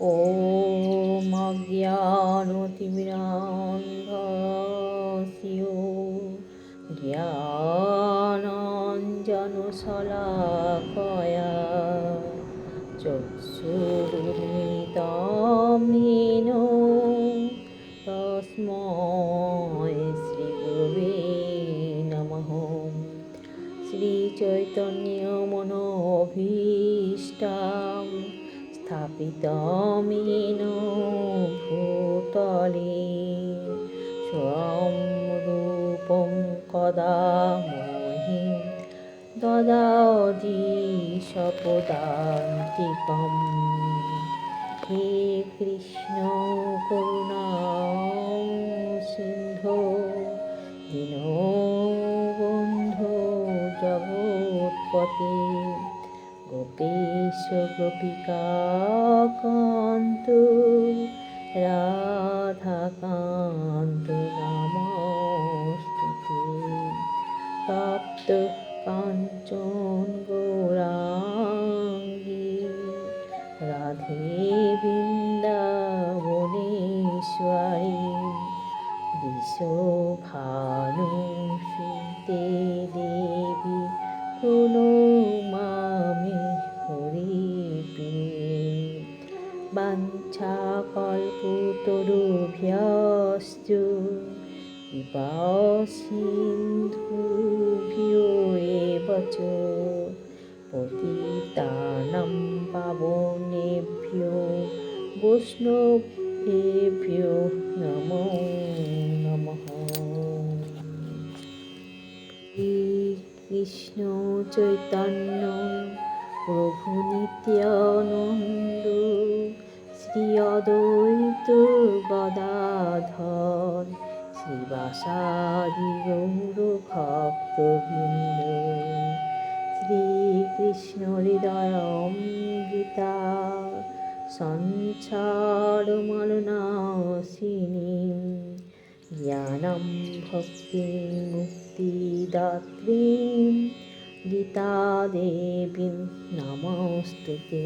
ॐ अज्ञानतिमिरान्धस्यो ज्ञानाञ्जनशलाकया चक्षुरुन्मिलितं येन तस्मै श्रीगुरवे नमः श्रीचैतन्यमनोभीष्टां स्थापितमेन স্থাপিত মিনু ভূতলে স্বরূপং কদা মহিম দদাজি সপদান্তিকম হে কৃষ্ণ করুণা সিন্ধু দীনবন্ধু জগৎপতি। গোপিকা কান্ত রাধাকান্ত वाञ्छाकल्पतरुभ्यश्च कृपा सिन्धुभ्यो एव च पतितानं पावनेभ्यो वैष्णवेभ्यो नमो नमः কৃষ্ণ চৈতন্য প্রভু নিত্যানন্দ শ্রী অদ্বৈত গদাধর শ্রীবাসাদি গৌর ভক্তবৃন্দ, শ্রীকৃষ্ণ হৃদয় গীতা সংসারমলনাশিনী জ্ঞানম ভক্তি গীতা দেবী, নমস্তুতে।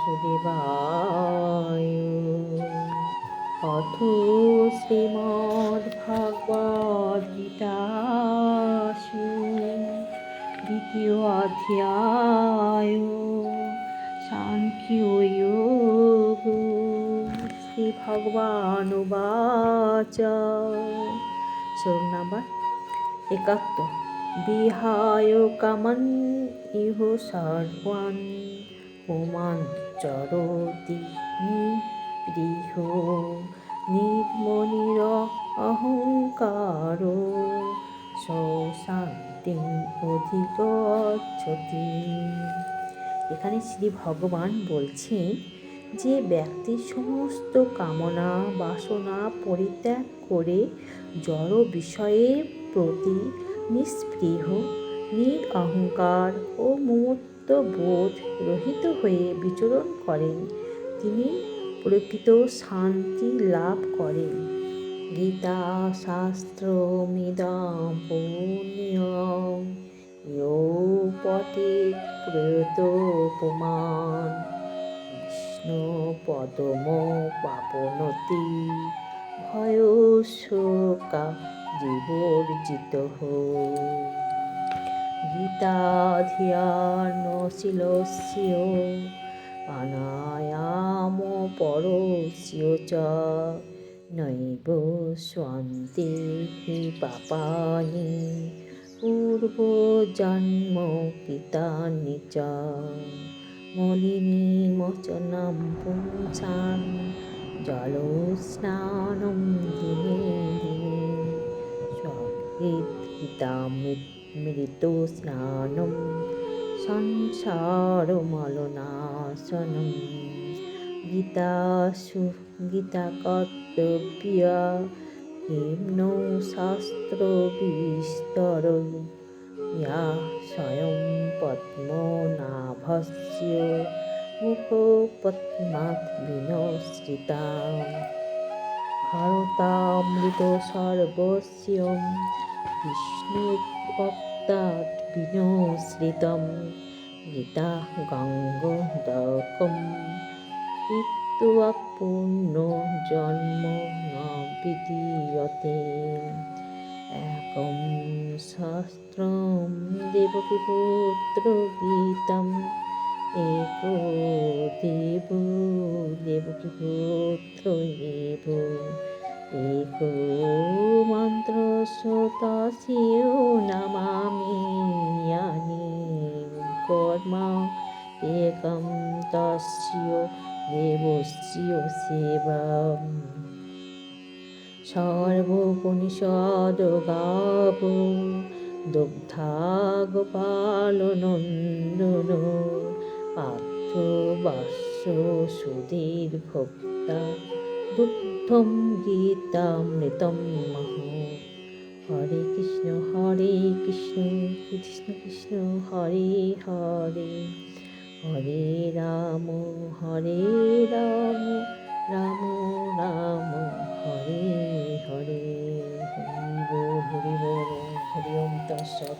বাসুদেবায়। অথ শ্রীমদ্ভাগবত গীতাসু দ্বিতীয় অধ্যায় সাংখ্যয়োগ শ্রী ভগবান উবাচ শ্লোক নাম্বার একাত্তর। বিহায় কামন ইহ সর্বান পুমান চরতি নিপ্রিহ নির্মনির অহংকার শান্তি অধিগচ্ছতি এখানে শ্রী ভগবান বলছেন যে ব্যক্তি সমস্ত কামনা, বাসনা পরিত্যাগ করে জড় বিষয়ের প্রতি নিস্পৃহ নির অহংকার ও মমত্ব বোধ রহিত হয়ে বিচরণ করেন। তিনি প্রকৃত শান্তি লাভ করেন। গীতা শাস্ত্র পুণ্যম পথে প্রয়তোপমান বিষ্ণু পদম পাপনতি, ভয় শোকা জীবর্জিত গীতাধিয়ানশীলস্য প্রাণায়াম পরস্য চ। নৈব স্বান্তি পাপানি পূর্বজন্ম কৃতানি চ। মলিনী মোচনম পুংসান জলস্নানম দিনে দিনে। স্বকৃত গীতামৃত স্নানম সংসারমলনাশনম গীতাসু গীতা কর্তব্য কিম শাস্ত্র বিস্তর ইয়া স্বয়ং পদ্মনাভস্য মুখপদ্মাৎ বিনশ্রিতা ভারতামৃত সর্বস্য বিষ্ণুভক্তাৎ বিনশ্রিতম গীতা গঙ্গোদকম। পূর্ণ জন্ম ন বিদীয়তে একম শাস্ত্রম দেবকী পুত্র গীতম এক দেব দেবকী পুত্র এব এক মন্ত্র শ্রোতাসিও নমামি ইয়ানি কর্ম একম তস্য দেবস্য সেবম সর্বোপনিষদ গাব দুগ্ধা গোপালনন্দন পার্থ বাস্য সুধীর ভক্তা প্রথম গীতামৃতম মহ। হরে কৃষ্ণ হরে কৃষ্ণ কৃষ্ণ কৃষ্ণ, হরে হরে। হরে রাম হরে রাম রাম রাম, হরে হরে। হরি বল হরি বল হরি ওম তৎসৎ।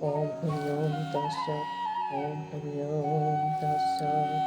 ওম হরি ওম তৎসৎ, ওম হরি ওম তৎসৎ।